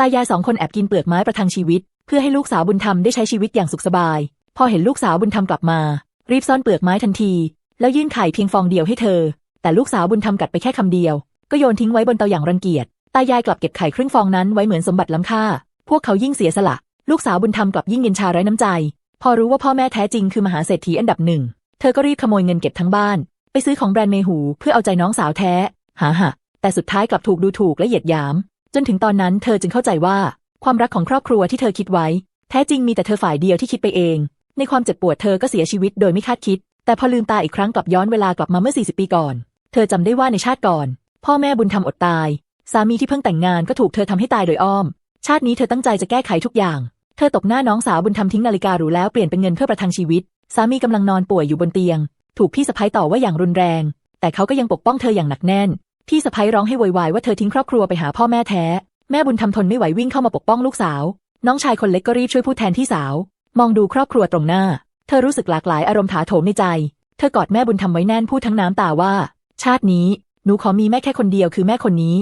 ตายายสองคนแอบกินเปลือกไม้ประทังชีวิต เพื่อให้ลูกสาวบุญธรรมได้ใช้ชีวิตอย่างสุขสบาย พอเห็นลูกสาวบุญธรรมกลับมา รีบซ่อนเปลือกไม้ทันที แล้วยื่นไข่เพียงฟองเดียวให้เธอ แต่ลูกสาวบุญธรรมกัดไปแค่คำเดียว ก็โยนทิ้งไว้บนเตาอย่างรังเกียจตายายกลับเก็บไข่ครึ่งฟองนั้นไว้เหมือนสมบัติล้ำค่า พวกเขายิ่งเสียสละ ลูกสาวบุญธรรมกลับยิ่งเย็นชาไร้น้ำใจ พอรู้ว่าพ่อแม่แท้จริงคือมหาเศรษฐีอันดับหนึ่ง เธอก็รีบขโมยเงินเก็บทั้งบ้าน ไปซื้อของแบรนด์เมหู เพื่อเอาใจน้องสาวแท้ หาหะแต่สุดท้ายกลับถูกดูถูกและเหยียดหยาม จนถึงตอนนั้นเธอจึงเข้าใจว่า ความรักของครอบครัวที่เธอคิดไว้ แท้จริงมีแต่เธอฝ่ายเดียวที่คิดไปเอง ในความเจ็บปวดเธอก็เสียชีวิตโดยไม่คาดคิด แต่พอลืมตาอีกครั้งกลับย้อนเวลากลับมาเมื่อ 40 ปีก่อน เธอจำได้ว่าในชาติก่อน พ่อแม่บุญธรรมอดตาย สามีที่เพิ่งแต่งงานก็ถูกเธอทำให้ตายโดยอ้อม ชาตินี้เธอตั้งใจจะแก้ไขทุกอย่าง เธอตบหน้าน้องสาวบุญธรรมทิ้งนาฬิกาหรูแล้วเปลี่ยนเป็นเงินเพื่อประทังชีวิต สามีกำลังนอนป่วยอยู่บนเตียง ถูกพี่สะพ้ายต่อว่าอย่างรุนแรง แต่เขาก็ยังปกป้องเธออย่างหนักแน่น พี่สะพ้ยร้องให้ไวยวายว่าเธอทิ้งครอบครัวไปหาพ่อแม่แท้ แม่บุญธรรมทนไม่ไหววิ่งเข้ามาปกป้องลูกสาว น้องชายคนเล็กก็รีบช่วยพูดแทนที่สาว มองดูครอบครัวตรงหน้า เธอรู้สึกหลากหลายอารมณ์ถาโถมในใจ เธอกอดแม่บุญธรรมไว้แน่นพูดทั้งน้ำตาว่า ชาตินี้หนูขอมีแม่แค่คนเดียวคือแม่คนนี้